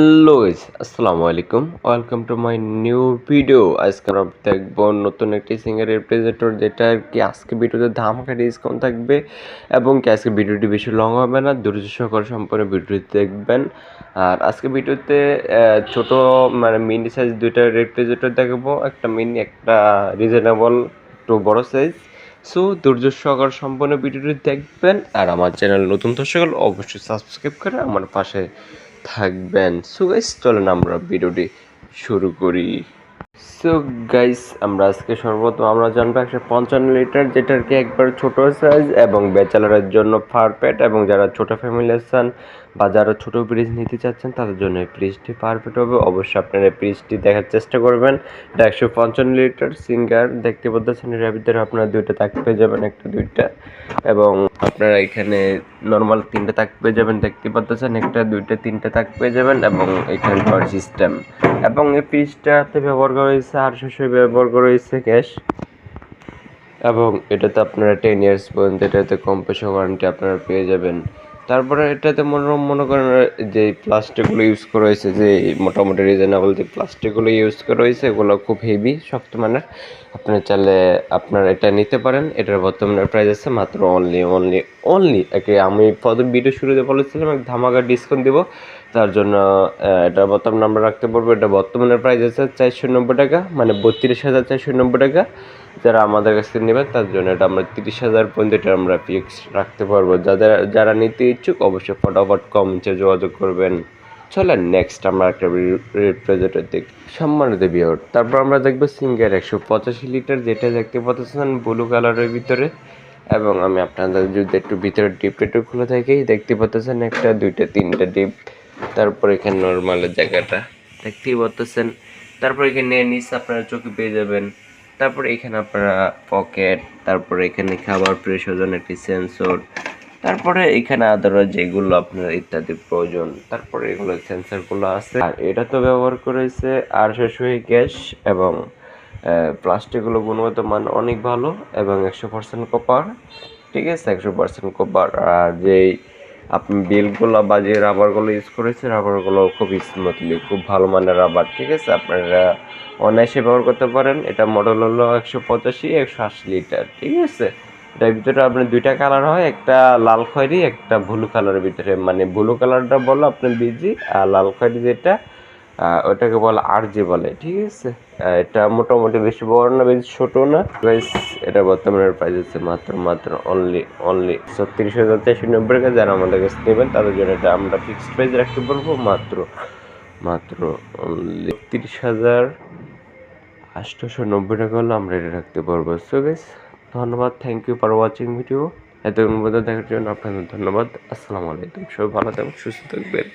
Hello আসসালামু আলাইকুম। Welcome to my new video. আজকে আমরা দেখব নতুন একটি সিঙ্গার রেপ্রেজেন্টর যেটা আর কি আজকে ভিডিওতে ধামাকা ডিসকাউন্ট থাকবে এবং কি আজকে ভিডিওটি বেশি লং হবে না, ধৈর্য সহকারে সম্পূর্ণ ভিডিওটি দেখবেন। আর আজকে ভিডিওতে ছোট মানে মিনি সাইজ দুইটা রেপ্রেজেন্টর দেখাবো। একটা মিনি একটা রিজনেবল একটু বড় সাইজ সো ধৈর্য সহকার সম্পূর্ণ ভিডিওটি দেখবেন। আর আমার চ্যানেল নতুন দর্শক অবশ্যই সাবস্ক্রাইব করে আমার পাশে থাকবেন। সো গাইস চলেন আমরা ভিডিওটি শুরু করি। সো গাইস আমরা আজকে সর্বপ্রথম আমরা জানব একশো পঞ্চান্ন লিটার, যেটার কি একবার ছোট সাইজ এবং ব্যাচেলারের জন্য পারফেক্ট এবং যারা ছোট ফ্যামিলি আছেন বা যারা ছোট ফ্রিজ নিতে চাচ্ছেন, তাদের জন্য এই ফ্রিজটি পারফেক্ট হবে। অবশ্যই আপনারা এই ফ্রিজটি দেখার চেষ্টা করবেন। এটা একশো পঞ্চান্ন লিটার সিঙ্গার দেখতে পাচ্ছেন এর ভিতরে আপনারা দুইটা তাক পেয়ে যাবেন, একটা, দুইটা এবং আপনারা এখানে নর্মাল তিনটে তাক পেয়ে যাবেন, দেখতে পাচ্ছেন? একটা, দুইটা, তিনটে তাক পেয়ে যাবেন এবং এখানে পাওয়ার সিস্টেম এবং এই ফ্রিজটাতে ব্যবহার করা হয়েছে, আর শেষে ব্যবহার করা হয়েছে গ্যাস এবং এটাতে আপনারা টেন ইয়ার্স পর্যন্ত, এটাতে কম পয়সা ওয়ারেন্টি আপনারা পেয়ে যাবেন। তারপরে এটাতে মনে মনে করেন, যে প্লাস্টিকগুলো ইউজ করা হয়েছে, যে মোটামুটি রিজনেবল যে প্লাস্টিকগুলো ইউজ করা হয়েছে, এগুলো খুব হেভি শক্ত মানের। আপনি চাইলে আপনার এটা নিতে পারেন। এটার বর্তমানে প্রাইস আছে মাত্র অনলি অনলি অনলি একে আমি প্রথম ভিডিও শুরুতে বলেছিলাম, এক ধামাকা ডিসকাউন্ট দিব। তার জন্য এটা বর্তমান আমরা রাখতে পারব এটা বর্তমানে প্রাইস আছে চারশো নব্বই টাকা মানে বত্রিশ হাজার চারশো নব্বই টাকা। যারা আমাদের কাছ থেকে নেবেন, তার জন্য এটা আমরা তিরিশ হাজার পর্যন্ত এটা আমরা ফিক্স রাখতে পারব। যাদের, যারা নিতে ইচ্ছুক, অবশ্যই ফটাফট কমেন্টে যোগাযোগ করবেন। চলেন নেক্সট আমরা একটা রিপ্রেজেন্টের দেখ। সম্মানিত বিয়র তারপর আমরা দেখব সিঙ্গার একশো পঁচাশি লিটার যেটা দেখতে পাচ্ছেন ব্লু কালারের ভিতরে। এবং আমি আপনাদের যদি একটু ভিতরে ডিপ একটু খুলে থাকি, দেখতে পাচ্ছেন একটা, দুইটা, তিনটা ডিপ তারপর এখানে নর্মালের জায়গাটা, দেখতেই পাচ্ছেন। তারপর এখানে নিচ আপনারা চোখে পেয়ে যাবেন তারপর এখানে আপনারা পকেট, তারপরে এখানে খাবার প্রেশার জন্য একটি সেন্সর তারপরে এখানে আদার যেগুলো আপনার ইত্যাদি প্রয়োজন, তারপরে এগুলো সেন্সরগুলো আছে। আর এটা তো ব্যবহার করেছে আর শেষই গ্যাস এবং প্লাস্টিকগুলো গুণগত মান অনেক ভালো এবং একশো পার্সেন্ট কপার ঠিক আছে? একশো পার্সেন্ট কপার আর যেই আপনি বিলগুলো বা যে রাবারগুলো ইউজ করেছে রাবারগুলো খুব স্মুথলি খুব ভালো মানের রাবার ঠিক আছে? আপনারা অনায়াসে ব্যবহার করতে পারেন। এটা মডেল হলো একশো পঁচাশি, একশো আশি লিটার ঠিক আছে? এটার ভিতরে আপনার দুইটা কালার হয়, একটা লাল খয়েরি, একটা ব্লু কালারের ভিতরে। মানে ব্লু কালারটা বলো আপনি বিজি আর লাল খয়েরি যেটা ওটাকে বলে আর জি বলে, ঠিক আছে? এটা মোটামুটি বেশি বড় না, বেশি ছোট না। গাইস এটা বর্তমানে প্রাইস আছে মাত্র মাত্র অনলি অনলি ছত্রিশ হাজার চারশো নব্বই টাকা। যারা আমাদের কাছে নেবেন, তাদের জন্য এটা আমরা ফিক্সড প্রাইস রাখতে পারব মাত্র মাত্র অনলি তিরিশ হাজার আটশোশো নব্বই টাকা হলে আমরা এটা রাখতে পারব। সো গেস ধন্যবাদ thank you for watching video এতক্ষণ পর্যন্ত দেখার জন্য আপনাদের ধন্যবাদ। আসসালামু আলাইকুম। সবাই ভালো থাকবেন সুস্থ থাকবেন।